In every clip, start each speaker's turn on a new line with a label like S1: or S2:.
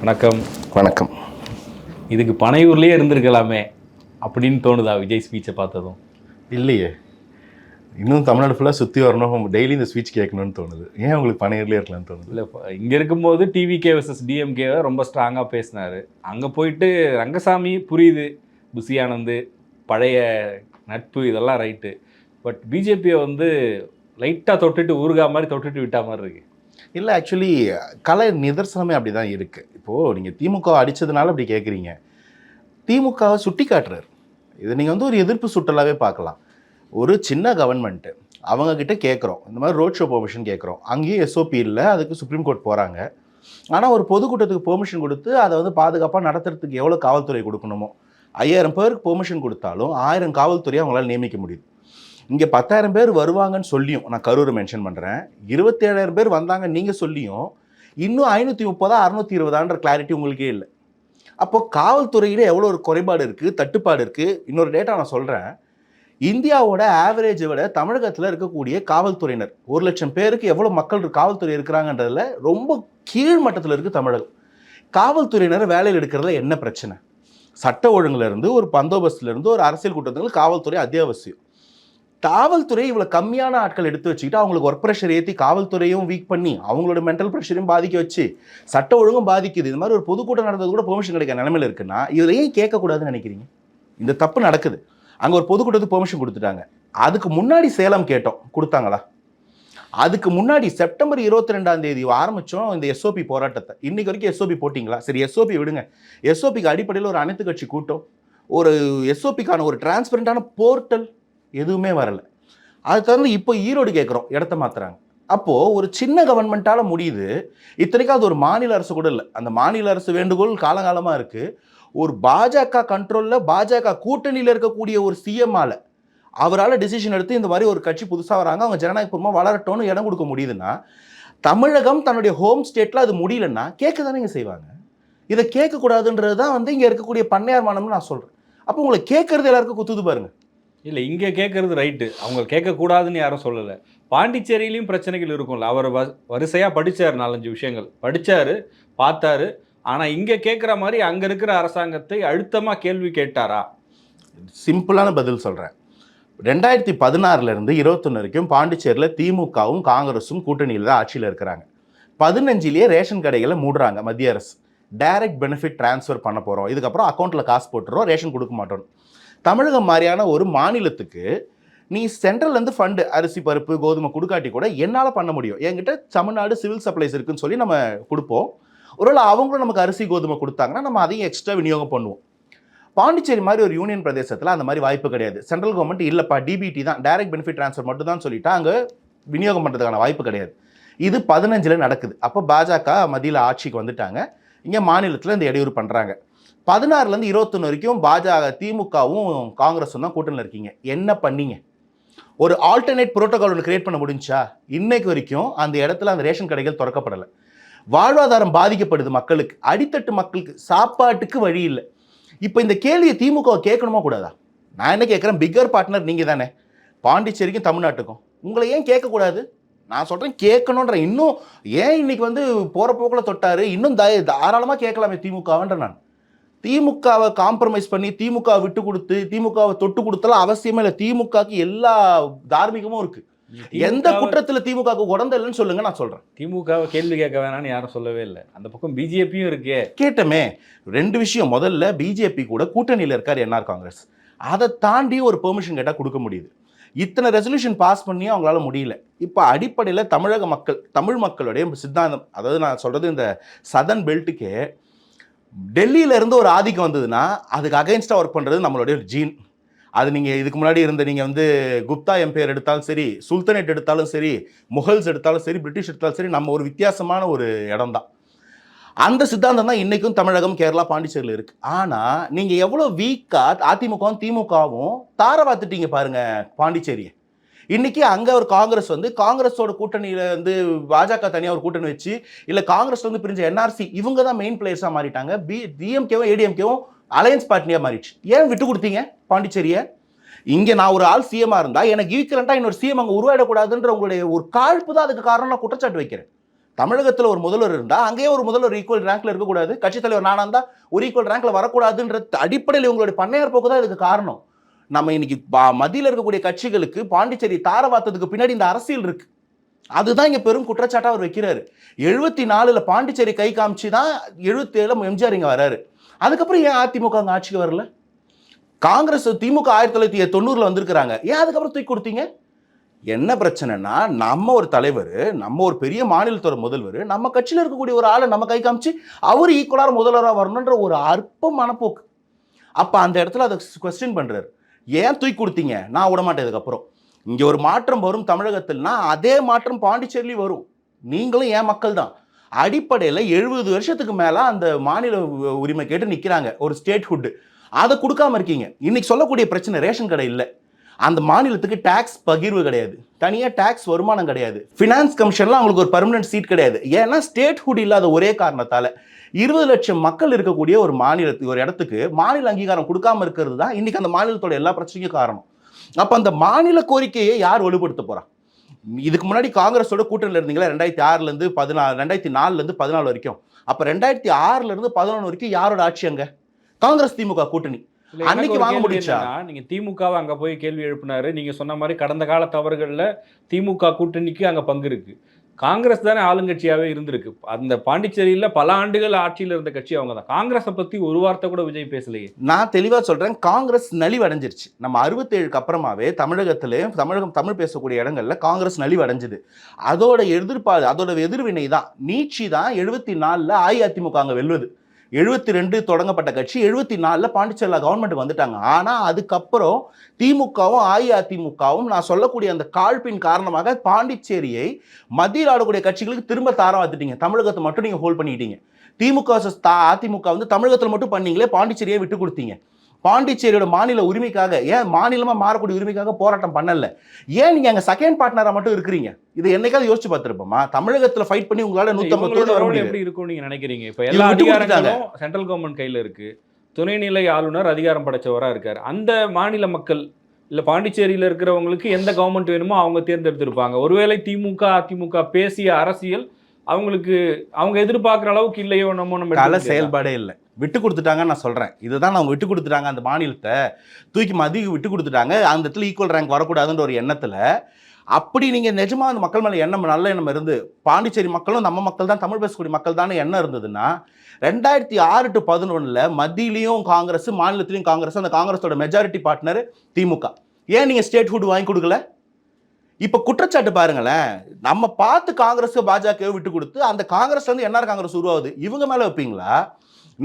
S1: வணக்கம்.
S2: வணக்கம்.
S1: இதுக்கு பனையூர்லயே இருந்திருக்கலாமே அப்படின்னு தோணுதா விஜய் ஸ்பீச்சை பார்த்ததும்?
S2: இல்லையே. இன்னும் தமிழ்நாடு ஃபுல்லாக சுற்றி வரணும். டெய்லி இந்த ஸ்பீச் கேட்கணும்னு தோணுது. ஏன் உங்களுக்கு பனையர்லேயே இருக்கலாம்னு தோணுது?
S1: இல்லை இங்கே இருக்கும்போது டிவிகே வர்சஸ் டிஎம்கேவை ரொம்ப ஸ்ட்ராங்காக பேசினார். அங்கே போயிட்டு ரங்கசாமி புரியுது. புசி ஆனந்த் பழைய நட்பு இதெல்லாம் ரைட்டு பட் பிஜேபியை வந்து லைட்டாக தொட்டுட்டு ஊறுகா மாதிரி தொட்டுட்டு விட்டா மாதிரி இருக்கு.
S2: இல்லை ஆக்சுவலி கலை நிதர்சனமே அப்படி தான் இருக்குது இப்போது நீங்கள் திமுக அடித்ததுனால அப்படி கேட்குறீங்க திமுகவை சுட்டி காட்டுறாரு. இது நீங்கள் வந்து ஒரு எதிர்ப்பு சுட்டலாகவே பார்க்கலாம். ஒரு சின்ன கவர்மெண்ட்டு அவங்கக்கிட்ட கேட்குறோம் இந்த மாதிரி ரோட் ஷோ பெர்மிஷன் கேட்குறோம் அங்கேயும் எஸ்ஓபி இல்லை அதுக்கு சுப்ரீம் கோர்ட் போகிறாங்க ஆனால் ஒரு பொதுக்கூட்டத்துக்கு பெர்மிஷன் கொடுத்து அதை வந்து பாதுகாப்பாக நடத்துறதுக்கு எவ்வளோ காவல்துறை கொடுக்கணுமோ? ஐயாயிரம் பேருக்கு பெர்மிஷன் கொடுத்தாலும் ஆயிரம் காவல்துறையை அவங்களால் நியமிக்க முடியுது. இங்கே பத்தாயிரம் பேர் வருவாங்கன்னு சொல்லியும் நான் கரூரை மென்ஷன் பண்ணுறேன் இருபத்தேழாயிரம் பேர் வந்தாங்க நீங்கள் சொல்லியும் இன்னும் ஐநூற்றி முப்பதா அறுநூத்தி இருபதான்ற கிளாரிட்டி உங்களுக்கே இல்லை. அப்போ காவல்துறையில் எவ்வளோ ஒரு குறைபாடு இருக்குது தட்டுப்பாடு இருக்குது இன்னொரு டேட்டா நான் சொல்கிறேன் இந்தியாவோட ஆவரேஜை விட தமிழகத்தில் இருக்கக்கூடிய காவல்துறையினர் ஒரு லட்சம் பேருக்கு எவ்வளோ மக்கள் காவல்துறை இருக்கிறாங்கன்றதுல ரொம்ப கீழ் மட்டத்தில் இருக்குது தமிழகம். காவல்துறையினர் வேலையில் எடுக்கிறதுல என்ன பிரச்சனை? சட்ட ஒழுங்குலேருந்து ஒரு பந்தோபஸ்துலேருந்து ஒரு அரசியல் கூட்டத்துக்கு காவல்துறை அத்தியாவசியம். காவல்துறை இவ்வளோ கம்மியான ஆட்கள் எடுத்து வச்சுக்கிட்டு அவங்களுக்கு ஒர்க் ப்ரெஷர் ஏற்றி காவல்துறையும் வீக் பண்ணி அவங்களோட மென்டல் ப்ரெஷரையும் பாதிக்க வச்சு சட்ட ஒழுங்கும் பாதிக்குது. இது மாதிரி ஒரு பொதுக்கூட்டம் நடந்தது கூட பெர்மிஷன் கிடைக்கிற நிலமையில் இருக்குன்னா இதில் ஏன் கேட்கக்கூடாதுன்னு நினைக்கிறீங்க? இந்த தப்பு நடக்குது. அங்கே ஒரு பொதுக்கூட்டத்துக்கு பெர்மிஷன் கொடுத்துட்டாங்க. அதுக்கு முன்னாடி சேலம் கேட்டோம். கொடுத்தாங்களா? அதுக்கு முன்னாடி செப்டம்பர் இருபத்தி ரெண்டாம் தேதி ஆரம்பித்தோம் இந்த எஸ்ஓபி போராட்டத்தை. இன்னைக்கு வரைக்கும் எஸ்ஓபி போட்டிங்களா? சரி எஸ்ஓபி விடுங்க. எஸ்ஓபிக்கு அடிப்படையில் ஒரு அனைத்து கட்சி கூட்டம். ஒரு எஸ்ஓபிக்கான ஒரு டிரான்ஸ்பரண்டான போர்ட்டல் எதுவுமே வரல. அது தவிர இப்போ ஈரோடு கேட்குறோம் இடத்த மாத்துறாங்க. அப்போது ஒரு சின்ன கவர்மெண்ட்டால் முடியுது. இத்தனைக்கும் அது ஒரு மாநில அரசு கூட இல்லை. அந்த மாநில அரசு வேண்டுகோள் காலங்காலமாக இருக்குது ஒரு பாஜக கண்ட்ரோலில் பாஜக கூட்டணியில் இருக்கக்கூடிய ஒரு சிஎம்மால் அவரால் டிசிஷன் எடுத்து இந்த மாதிரி ஒரு கட்சி புதுசாக வராங்க. அவங்க ஜனநாயகபூர்வமாக வளரட்டோன்னு இடம் கொடுக்க முடியுதுன்னா தமிழகம் தன்னுடைய ஹோம் ஸ்டேட்டில் அது முடியலன்னா கேட்க தானேங்க செய்வாங்க. இதை கேட்கக்கூடாதுன்றது தான் வந்து இங்கே இருக்கக்கூடிய பண்ணையார் மனம்னு நான் சொல்கிறேன் அப்போ உங்களை கேட்குறது எல்லாருக்கும் குத்துது பாருங்க.
S1: இல்லை இங்கே கேட்குறது ரைட்டு அவங்க கேட்கக்கூடாதுன்னு யாரும் சொல்லலை. பாண்டிச்சேரியிலையும் பிரச்சனைகள் இருக்கும்ல. அவர் வ வரிசையாக படித்தார் நாலஞ்சு விஷயங்கள். படித்தார் பார்த்தாரு. ஆனால் இங்கே கேட்குற மாதிரி அங்கே இருக்கிற அரசாங்கத்தை அழுத்தமாக கேள்வி கேட்டாரா?
S2: சிம்பிளான பதில் சொல்கிறேன் ரெண்டாயிரத்தி பதினாறுலேருந்து இருபத்தொன்று வரைக்கும் பாண்டிச்சேரியில் திமுகவும் காங்கிரஸும் கூட்டணியில் தான் ஆட்சியில் இருக்கிறாங்க. பதினஞ்சிலேயே ரேஷன் கடைகளை மூடுறாங்க மத்திய அரசு. டைரக்ட் பெனிஃபிட் ட்ரான்ஸ்ஃபர் பண்ண போகிறோம் இதுக்கப்புறம் அக்கௌண்ட்டில் காசு போட்டுறோம் ரேஷன் கொடுக்க மாட்டோம். தமிழகம் மாதிரியான ஒரு மாநிலத்துக்கு நீ சென்ட்ரல்லேருந்து ஃபண்டு அரிசி பருப்பு கோதுமை கொடுக்காட்டி கூட என்னால் பண்ண முடியும். என்கிட்ட தமிழ்நாடு சிவில் சப்ளைஸ் இருக்குன்னு சொல்லி நம்ம கொடுப்போம். ஒருவேளை அவங்களும் நமக்கு அரிசி கோதுமை கொடுத்தாங்கன்னா நம்ம அதையும் எக்ஸ்ட்ரா விநியோகம் பண்ணுவோம். பாண்டிச்சேரி மாதிரி ஒரு யூனியன் பிரதேசத்தில் அந்த மாதிரி வாய்ப்பு கிடையாது. சென்ட்ரல் கவர்மெண்ட் இல்லைப்பா டிபிடி தான். டைரக்ட் பெனிஃபிட் ட்ரான்ஸ்ஃபர் மட்டும் தான் சொல்லிட்டா அங்கே விநியோகம் பண்ணுறதுக்கான வாய்ப்பு கிடையாது. இது பதினஞ்சில் நடக்குது. அப்போ பாஜக மதியில் ஆட்சிக்கு வந்துட்டாங்க. இங்கே மாநிலத்தில் இந்த இடையூறு பண்ணுறாங்க பதினாறுலேருந்து இருபத்தொன்று வரைக்கும் பாஜக திமுகவும் காங்கிரஸும் தான் கூட்டணியில் இருக்கீங்க. என்ன பண்ணீங்க? ஒரு ஆல்டர்னேட் புரோட்டோகால் ஒன்று கிரியேட் பண்ண முடிஞ்சா? இன்னைக்கு வரைக்கும் அந்த இடத்துல அந்த ரேஷன் கடைகள் திறக்கப்படலை. வாழ்வாதாரம் பாதிக்கப்படுது மக்களுக்கு. அடித்தட்டு மக்களுக்கு சாப்பாட்டுக்கு வழி இல்லை. இப்போ இந்த கேள்வியை திமுக கேட்கணுமா கூடாதா? நான் என்ன கேட்குறேன்? பிக்கர் பார்ட்னர் நீங்கள் தானே. பாண்டிச்சேரிக்கும் தமிழ்நாட்டுக்கும். உங்களை ஏன் கேட்கக்கூடாது? நான் சொல்கிறேன் கேட்கணுன்ற இன்னும் ஏன் இன்னைக்கு வந்து போகிற போக்கில் தொட்டார்? இன்னும் தாராளமாக கேட்கலாமே திமுகவன்ற நான். திமுகவை காம்ப்ரமைஸ் பண்ணி திமுக விட்டு கொடுத்து திமுகவை தொட்டு கொடுத்தலாம் அவசியமே இல்லை. திமுகக்கு எல்லா தார்மீகமும் இருக்கு. எந்த குற்றத்தில் உடந்த இல்லைன்னு சொல்லுங்க நான் சொல்கிறேன்
S1: திமுகவை கேள்வி கேட்க வேணாம்னு யாரும் சொல்லவே இல்லை. அந்த பக்கம் பிஜேபியும் இருக்கே.
S2: கேட்டமே ரெண்டு விஷயம். முதல்ல பிஜேபி கூட கூட்டணியில் இருக்கார் என்ஆர் காங்கிரஸ். அதை தாண்டி ஒரு பெர்மிஷன் கேட்டால் கொடுக்க முடியுது. இத்தனை ரெசல்யூஷன் பாஸ் பண்ணியும் அவங்களால முடியல. இப்போ அடிப்படையில் தமிழக மக்கள் தமிழ் மக்களுடைய சித்தாந்தம் அதாவது நான் சொல்கிறது இந்த சதன் பெல்ட்டுக்கே டெல்லியிலேருந்து ஒரு ஆதிக்கம் வந்ததுன்னா அதுக்கு அகைன்ஸ்டாக ஒர்க் பண்ணுறது நம்மளுடைய ஒரு ஜீன் அது நீங்கள் இதுக்கு முன்னாடி இருந்த நீங்கள் வந்து குப்தா எம்பையர் எடுத்தாலும் சரி சுல்தனேட் எடுத்தாலும் சரி முகல்ஸ் எடுத்தாலும் சரி பிரிட்டிஷ் எடுத்தாலும் சரி நம்ம ஒரு வித்தியாசமான ஒரு இடம் தான் அந்த சித்தாந்தம் தான் இன்றைக்கும் தமிழகம் கேரளா பாண்டிச்சேரியில் இருக்குது ஆனால் நீங்கள் எவ்வளோ வீக்காக அதிமுகவும் திமுகவும் தார பார்த்துட்டீங்க பாருங்கள் பாண்டிச்சேரியை. இன்னைக்கு அங்க ஒரு காங்கிரஸ் வந்து காங்கிரஸோட கூட்டணியில வந்து பாஜக தனியா ஒரு கூட்டணி வச்சு இல்ல காங்கிரஸ் வந்து பிரிஞ்ச என்ஆர்சி இவங்க தான் மெயின் பிளேயர்ஸா மாறிட்டாங்க. பி டிஎம்கேவும் ஏடிஎம்கேவும் அலையன்ஸ் பார்ட்டினியா மாறிடுச்சு. ஏன் விட்டு கொடுத்தீங்க பாண்டிச்சேரியை? இங்க நான் ஒரு ஆள் சிஎம்மா இருந்தா எனக்கு ஈக்குவலண்டா இன்னொரு சிஎம் அங்க உருவாயிடக்கூடாதுன்ற உங்களுடைய ஒரு காழ்ப்பு தான் அதுக்கு காரணம் நான் குற்றச்சாட்டு வைக்கிறேன். தமிழகத்தில் ஒரு முதல்வர் இருந்தால் அங்கேயே ஒரு முதல்வர் ஈக்குவல் ரேங்க்ல இருக்கக்கூடாது. கட்சித் தலைவர் நானாக இருந்தால் ஒரு ஈக்குவல் ரேங்க்ல வரக்கூடாதுன்ற அடிப்படையில் இவங்களுடைய பண்ணையார் போக்கு தான் இதுக்கு காரணம். நம்ம இன்னைக்கு பா- இருக்கக்கூடிய கட்சிகளுக்கு பாண்டிச்சேரி தாரவாத்ததுக்கு பின்னாடி இந்த அரசியல் இருக்கு. அதுதான் இங்க பெரும் குற்றச்சாட்டா அவர் வைக்கிறாரு. எழுபத்தி நாலுல பாண்டிச்சேரி கை காமிச்சு தான் எழுபத்தி எம்ஜிஆர் இங்க வராரு. அதுக்கப்புறம் ஏன் அதிமுக அங்க ஆட்சிக்கு வரல? காங்கிரஸ் திமுக ஆயிரத்தி தொள்ளாயிரத்தி தொண்ணூறுல வந்திருக்கிறாங்க. ஏன் அதுக்கப்புறம் தூக்கி கொடுத்தீங்க? என்ன பிரச்சனைனா நம்ம ஒரு தலைவர் நம்ம ஒரு பெரிய மாநிலத்தோட முதல்வர் நம்ம கட்சியில் இருக்கக்கூடிய ஒரு ஆளை நம்ம கை காமிச்சு அவர் ஈக்குவலாக முதல்வராக வரணுன்ற ஒரு அற்ப மனப்போக்கு அப்போ அந்த இடத்துல அதை கொஸ்டின் பண்ணுறாரு ஏன் தூக்கி கொடுத்தீங்க? நான் விட மாட்டேன் இதுக்கப்புறம். இங்கே ஒரு மாற்றம் வரும் தமிழகத்தில்னா அதே மாற்றம் பாண்டிச்சேரிலையும் வரும். நீங்களும் ஏன் மக்கள் தான் அடிப்படையில் எழுபது வருஷத்துக்கு மேலே அந்த மாநில உரிமை கேட்டு நிற்கிறாங்க ஒரு ஸ்டேட்ஹுட்டு அதை கொடுக்காம இருக்கீங்க. இன்னைக்கு சொல்லக்கூடிய பிரச்சனை ரேஷன் கடை இல்லை. அந்த மாநிலத்துக்கு டேக்ஸ் பகிர்வு கிடையாது. தனியாக டேக்ஸ் வருமானம் கிடையாது. ஃபினான்ஸ் கமிஷனில் அவங்களுக்கு ஒரு பர்மனன்ட் சீட் கிடையாது. ஏன்னா ஸ்டேட்ஹுட் இல்லாத ஒரே காரணத்தால் இருபது லட்சம் மக்கள் இருக்கக்கூடிய ஒரு மாநிலத்துக்கு ஒரு இடத்துக்கு மாநில அங்கீகாரம் கொடுக்காம இருக்கிறது தான் இன்னைக்கு அந்த மாநிலத்தோட எல்லா பிரச்சனைக்கும் காரணம். அப்போ அந்த மாநில கோரிக்கையை யார் வலுப்படுத்த போறா? இதுக்கு முன்னாடி காங்கிரஸோட கூட்டணியில் இருந்தீங்களா? ரெண்டாயிரத்தி ஆறுலேருந்து பதினாலு ரெண்டாயிரத்தி நாலுலேருந்து பதினாலு வரைக்கும். அப்போ ரெண்டாயிரத்தி ஆறுலேருந்து பதினொன்று வரைக்கும் யாரோட ஆட்சி அங்க? காங்கிரஸ் திமுக கூட்டணி. அன்னைக்கு வாங்க?
S1: என்னன்னா, நீங்க திமுகவை அங்க போய் கேள்வி எழுப்பினாரு. நீங்க சொன்ன மாதிரி கடந்த கால தவறுகள்ல திமுக கூட்டணிக்கு அங்க பங்கு இருக்கு. காங்கிரஸ் தானே ஆளுங்கட்சியாகவே இருந்திருக்கு. அந்த பாண்டிச்சேரியில் பல ஆண்டுகள் ஆட்சியில் இருந்த கட்சி அவங்க தான் காங்கிரஸை பற்றி ஒரு வார்த்தை கூட விஜய் பேசலையே.
S2: நான் தெளிவாக சொல்கிறேன் காங்கிரஸ் நலிவடைஞ்சிருச்சு. நம்ம அறுபத்தேழுக்கு அப்புறமாவே தமிழகத்திலையும் தமிழகம் தமிழ் பேசக்கூடிய இடங்களில் காங்கிரஸ் நலிவடைஞ்சுது. அதோட எதிர்பார்ப்பு அதோட எதிர்வினை தான். நீட்சி தான் எழுபத்தி நாலில் அஇஅதிமுக அங்கே வெல்வது. எழுபத்தி ரெண்டு தொடங்கப்பட்ட கட்சி எழுபத்தி நாலில் பாண்டிச்சேரியில் கவர்மெண்ட் வந்துட்டாங்க. ஆனால் அதுக்கப்புறம் திமுகவும் அஇஅதிமுகவும் நான் சொல்லக்கூடிய அந்த காழ்ப்பின் காரணமாக பாண்டிச்சேரியை மத்தியில் ஆடக்கூடிய கட்சிகளுக்கு திரும்ப தாரம் வந்துட்டீங்க தமிழகத்தை மட்டும் நீங்கள் ஹோல்ட் பண்ணிக்கிட்டீங்க. திமுக அதிமுக வந்து தமிழகத்தில் மட்டும் பண்ணீங்களே பாண்டிச்சேரியை விட்டு கொடுத்தீங்க. பாண்டிச்சேரியோட மாநில உரிமைக்காக ஏன் மாநிலமா மாறக்கூடிய உரிமைக்காக போராட்டம் பண்ணல? ஏன் நீங்க அங்க செகண்ட் பார்ட்னரா மட்டும் இருக்கிறீங்க? இது என்னைக்காவது யோசிச்சு பார்த்திருப்போமா? தமிழகத்துல ஃபைட் பண்ணி உங்களால
S1: இவங்களோட
S2: வர
S1: ரோல்
S2: முடியாது.
S1: எப்படி இருக்கும்னு நீங்க நினைக்கிறீங்க? இப்ப எல்லா அதிகாரங்களும் சென்ட்ரல் கவர்மெண்ட் கையில இருக்கு. துணைநிலை ஆளுநர் அதிகாரம் படைச்சவரா இருக்காரு. அந்த மாநில மக்கள் இல்ல பாண்டிச்சேரியில இருக்கிறவங்களுக்கு எந்த கவர்மெண்ட் வேணுமோ அவங்க தேர்ந்தெடுத்திருப்பாங்க. ஒருவேளை திமுக அதிமுக பேசிய அரசியல் அவங்களுக்கு அவங்க எதிர்பார்க்குற அளவுக்கு இல்லையோ நம்ம நம்ம
S2: கால? செயல்பாடே இல்லை. விட்டு கொடுத்துட்டாங்கன்னு நான் சொல்றேன். இதுதான் அவங்க விட்டு கொடுத்துட்டாங்க அந்த மாநிலத்தை. தூக்கி மதிய விட்டு கொடுத்துட்டாங்க. அந்த இடத்துல ஈக்குவல் ரேங்க் வரக்கூடாதுன்ற ஒரு எண்ணத்துல அப்படி நீங்க நிஜமா அந்த மக்கள் மேல எண்ணம் நல்ல எண்ணம் இருந்து பாண்டிச்சேரி மக்களும் நம்ம மக்கள் தான் தமிழ் பேசக்கூடிய மக்கள் தான் எண்ணம் இருந்ததுன்னா ரெண்டாயிரத்தி ஆறு டு பதினொன்றில் மத்தியிலையும் காங்கிரஸ் மாநிலத்திலையும் காங்கிரஸ் அந்த காங்கிரஸோட மெஜாரிட்டி பார்ட்னர் திமுக. ஏன் நீங்க ஸ்டேட் ஹுட் வாங்கி கொடுக்கல? இப்போ குற்றச்சாட்டு பாருங்களேன். நம்ம பார்த்து காங்கிரஸ் பாஜக விட்டு கொடுத்து அந்த காங்கிரஸ்ல இருந்து என்ஆர் காங்கிரஸ் உருவாகுது? இவங்க மேல வைப்பீங்களா?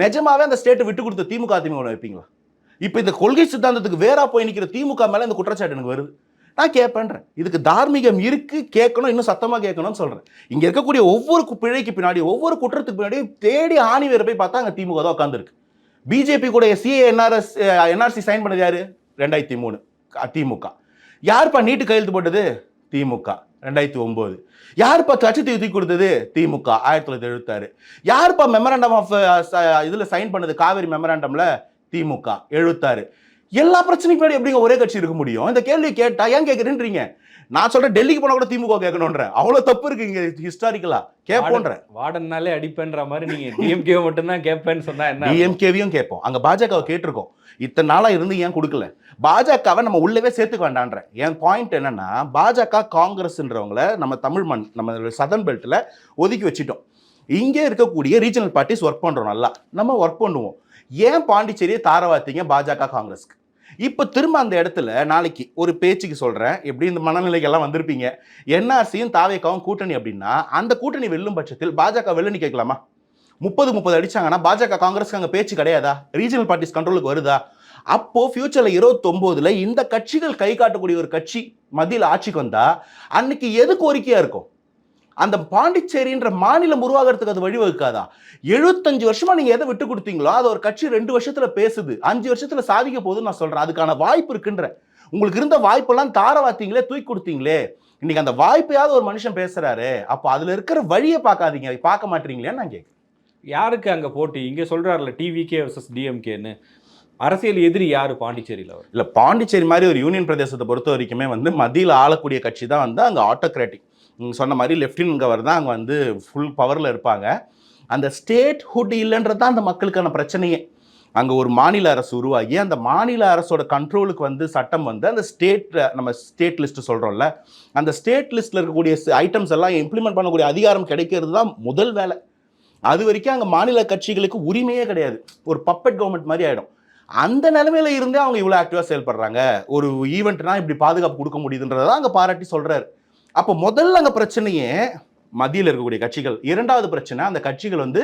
S2: நிஜமாவே அந்த ஸ்டேட்டை விட்டு கொடுத்த திமுக அதிமுக வைப்பீங்களா? இப்போ இந்த கொள்கை சித்தாந்தத்துக்கு வேறா போய் நிற்கிற திமுக மேல இந்த குற்றச்சாட்டு எனக்கு வருது. நான் கேட்பேன்றேன் இதுக்கு தார்மீகம் இருக்கு கேட்கணும் இன்னும் சத்தமாக கேட்கணும்னு சொல்றேன். இங்க இருக்கக்கூடிய ஒவ்வொரு பிழைக்கு பின்னாடி ஒவ்வொரு குற்றத்துக்கு பின்னாடி தேடி ஆணி வேறு போய் பார்த்தா அங்கே திமுக தான் உட்காந்துருக்கு பிஜேபி கூட சிஏ என்ஆர்எஸ் என்ஆர்சி சைன் பண்ணது யாரு? ரெண்டாயிரத்தி மூணு திமுக. யார்ப்பா நீட்டு கையெழுத்து போட்டது? திமுக. ரெண்டாயிரத்தி ஒம்பது. யாருப்பா கட்சித்தீவு தூக்கி கொடுத்தது? திமுக. ஆயிரத்தி தொள்ளாயிரத்தி எழுபத்தாறு யாருப்பா மெமராண்டம் ஆஃப் uh, uh, இதில் சைன் பண்ணது காவேரி மெமராண்டமில் திமுக. எழுபத்தாறு எல்லா பிரச்சனைக்கு முன்னாடி எப்படிங்க ஒரே கட்சி இருக்க முடியும்? இந்த கேள்வி கேட்டால் ஏன் கேட்குறேன்றீங்க? நான் சொல்றேன் டெல்லிக்கு போனா கூட திமுக கேட்கணுன்ற அவ்வளவு தப்பு இருக்கு இங்க ஹிஸ்டாரிக்கலா கேட்போன்ற
S1: வார்டன்னாலே அடிப்பேன்ற மாதிரி நீங்க டிஎம்கே மட்டும்தான் கேட்பேன்னு சொன்னா என்ன
S2: டிஎம்கேவையும் கேட்போம். அங்க பாஜகவை கேட்டிருக்கோம். இத்தனை நாளா இருந்து ஏன் கொடுக்கல? பாஜகவை நம்ம உள்ளவே சேர்த்துக்க வேண்டான்ற என் பாயிண்ட் என்னன்னா பாஜக காங்கிரஸ்ன்றவங்கள நம்ம தமிழ் மண் நம்ம சதன் பெல்ட்ல ஒதுக்கி வச்சிட்டோம். இங்கே இருக்கக்கூடிய ரீஜனல் பார்ட்டிஸ் ஒர்க் பண்றோம் நல்லா. நம்ம ஒர்க் பண்ணுவோம். ஏன் பாண்டிச்சேரியை தாரவாத்தீங்க பாஜக காங்கிரஸ்க்கு? இப்போ திரும்ப அந்த இடத்துல நாளைக்கு ஒரு பேச்சுக்கு சொல்கிறேன் எப்படி இந்த மனநிலைக்கெல்லாம் வந்திருப்பீங்க? என்ஆர்சியும் தாவேக்காவும் கூட்டணி அப்படின்னா அந்த கூட்டணி வெல்லும் பட்சத்தில் பாஜக வெள்ளனி கேட்கலாமா? முப்பது முப்பது அடிச்சாங்கன்னா பாஜக காங்கிரஸ்க்கு அங்கே பேச்சு கிடையாதா? ரீஜனல் பார்ட்டிஸ் கண்ட்ரோலுக்கு வருதா? அப்போ ஃபியூச்சர்ல இருபத்தொம்போதுல இந்த கட்சிகள் கை காட்டக்கூடிய ஒரு கட்சி மத்தியில் ஆட்சிக்கு வந்தா அன்னைக்கு எது கோரிக்கையா இருக்கும்? அந்த பாண்டிச்சேரின்ற மாநிலம் உருவாகிறதுக்கு அது வழிவகுக்காதா? எழுபத்தஞ்சு வருஷமா நீங்க எதை விட்டு கொடுத்தீங்களோ அது ஒரு கட்சி ரெண்டு வருஷத்துல பேசுது. அஞ்சு வருஷத்துல சாதிக்க போகுதுன்னு நான் சொல்றேன். அதுக்கான வாய்ப்பு இருக்குன்ற. உங்களுக்கு இருந்த வாய்ப்பெல்லாம் தார வாத்தீங்களே தூக்கி கொடுத்தீங்களே. இன்னைக்கு அந்த வாய்ப்பையாவது ஒரு மனுஷன் பேசுறாரு. அப்போ அதுல இருக்கிற வழியை பார்க்காதீங்க. பார்க்க மாட்டீங்களேன்னு நான் கேட்குறேன்
S1: யாருக்கு அங்க போட்டி? இங்க சொல்றாருல டிவிகே வர்சஸ் டிஎம்கேன்னு அரசியல் எதிரி யாரு பாண்டிச்சேரியில அவர்?
S2: இல்ல பாண்டிச்சேரி மாதிரி ஒரு யூனியன் பிரதேசத்தை பொறுத்த வரைக்குமே வந்து மத்தியில் ஆளக்கூடிய கட்சி தான் வந்து அங்க ஆட்டோகிராட்டிக் சொன்ன மாதிரி லெஃப்டினன்ட் கவர் தான் அங்கே வந்து ஃபுல் பவரில் இருப்பாங்க. அந்த ஸ்டேட்ஹுட் இல்லைன்றது தான் அந்த மக்களுக்கான பிரச்சனையே. அங்கே ஒரு மாநில அரசு உருவாகி அந்த மாநில அரசோட கண்ட்ரோலுக்கு வந்து சட்டம் வந்து அந்த ஸ்டேட் நம்ம ஸ்டேட் லிஸ்ட்டு சொல்கிறோம்ல அந்த ஸ்டேட் லிஸ்ட்டில் இருக்கக்கூடிய ஐட்டம்ஸ் எல்லாம் இம்ப்ளிமெண்ட் பண்ணக்கூடிய அதிகாரம் கிடைக்கிறது தான் முதல் வேலை. அது வரைக்கும் அங்கே மாநில கட்சிகளுக்கு உரிமையே கிடையாது. ஒரு பப்பட் கவர்மெண்ட் மாதிரி ஆகிடும் அந்த நிலைமையில இருந்தே அவங்க இவ்வளோ ஆக்டிவாக செயல்படுறாங்க. ஒரு ஈவெண்ட்னா இப்படி பாதுகாப்பு கொடுக்க முடியுதுன்றதை அங்கே பாராட்டி சொல்கிறாரு அப்போ முதல்ல அங்கே பிரச்சனையே மத்தியில் இருக்கக்கூடிய கட்சிகள். இரண்டாவது பிரச்சனை அந்த கட்சிகள் வந்து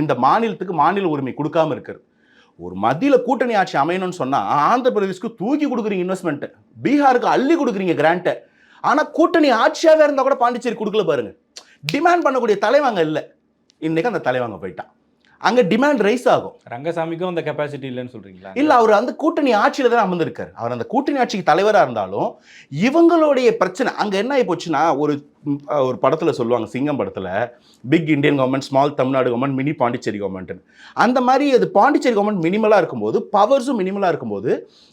S2: இந்த மாநிலத்துக்கு மாநில உரிமை கொடுக்காம இருக்கிறது. ஒரு மத்தியில் கூட்டணி ஆட்சி அமையணும்னு சொன்னால் ஆந்திர பிரதேஷ்க்கு தூக்கி கொடுக்குறீங்க இன்வெஸ்ட்மெண்ட்டு பீகாருக்கு அள்ளி கொடுக்குறீங்க கிராண்ட்டை ஆனால் கூட்டணி ஆட்சியாகவே இருந்தால் கூட பாண்டிச்சேரி கொடுக்கல பாருங்க. டிமாண்ட் பண்ணக்கூடிய தலைவாங்க இல்லை. இன்றைக்கி அந்த தலைவாங்க போயிட்டான். அங்கே டிமாண்ட் ரைஸ் ஆகும்.
S1: ரங்கசாமிக்கும் அந்த கெப்பாசிட்டி இல்லைன்னு சொல்றீங்களா?
S2: இல்ல அவர் அந்த கூட்டணி ஆட்சியில தான் அமர்ந்திருக்காரு. அவர் அந்த கூட்டணி ஆட்சிக்கு தலைவரா இருந்தாலும் இவங்களுடைய பிரச்சனை அங்க என்ன ஆகி போச்சுன்னா ஒரு ஒரு படத்துல சொல்லுவாங்க சிங்கம் படத்துல big Indian government small Tamil Nadu government mini Pondicherry government அந்த மாதிரி அது பாண்டிச்சேரி கவர்மெண்ட் மினிமலா இருக்கும்போது பவர்ஸும் மினிமலா இருக்கும்போது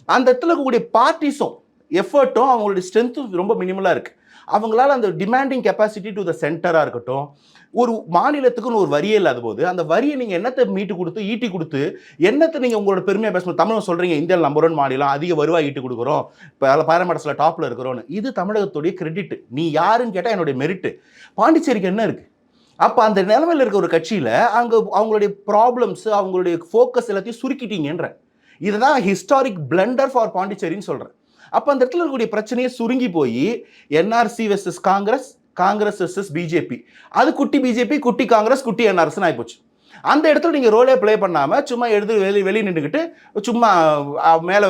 S2: அந்த இடத்துல இருக்கக்கூடிய பார்ட்டிஸும் எஃபர்ட்டும் அவங்களுடைய ஸ்ட்ரென்த்தும் ரொம்ப மினிமலா இருக்கு. அவங்களால அந்த டிமாண்டிங் கெப்பாசிட்டி டு த சென்டராக இருக்கட்டும் ஒரு மாநிலத்துக்குன்னு ஒரு வரியே இல்லாத போது அந்த வரியை நீங்கள் என்னத்தை மீட்டு கொடுத்து ஈட்டி கொடுத்து என்னத்தை நீங்கள் உங்களோட பெருமையாக பேசணும் தமிழ் சொல்கிறீங்க இந்தியாவில் நம்பர் ஒன் மாநிலம் அதிக வருவாய் ஈட்டு கொடுக்குறோம் இப்போ பாராமீட்டர்ஸில் டாப்பில் இருக்கிறோன்னு இது தமிழகத்துடைய கிரெடிட் நீ யாருன்னு கேட்டால் என்னுடைய மெரிட்டு பாண்டிச்சேரிக்கு என்ன இருக்குது அப்போ அந்த நிலமையில் இருக்க ஒரு கட்சியில் அங்கே அவங்களுடைய ப்ராப்ளம்ஸ் அவங்களுடைய ஃபோக்கஸ் எல்லாத்தையும் சுருக்கிட்டீங்கன்ற. இதுதான் ஹிஸ்டாரிக் பிளண்டர் ஃபார் பாண்டிச்சேரின்னு சொல்கிறேன் அப்போ அந்த இடத்துல இருக்கக்கூடிய பிரச்சனையை சுருங்கி போய் NRC versus Congress Congress versus BJP அது குட்டி பிஜேபி குட்டி காங்கிரஸ் குட்டி என்ஆர்எஸ்னு ஆகிப்போச்சு அந்த இடத்துல நீங்கள் ரோலே ப்ளே பண்ணாமல் சும்மா எடுத்து வெளியே வெளியே நின்றுக்கிட்டு சும்மா மேலே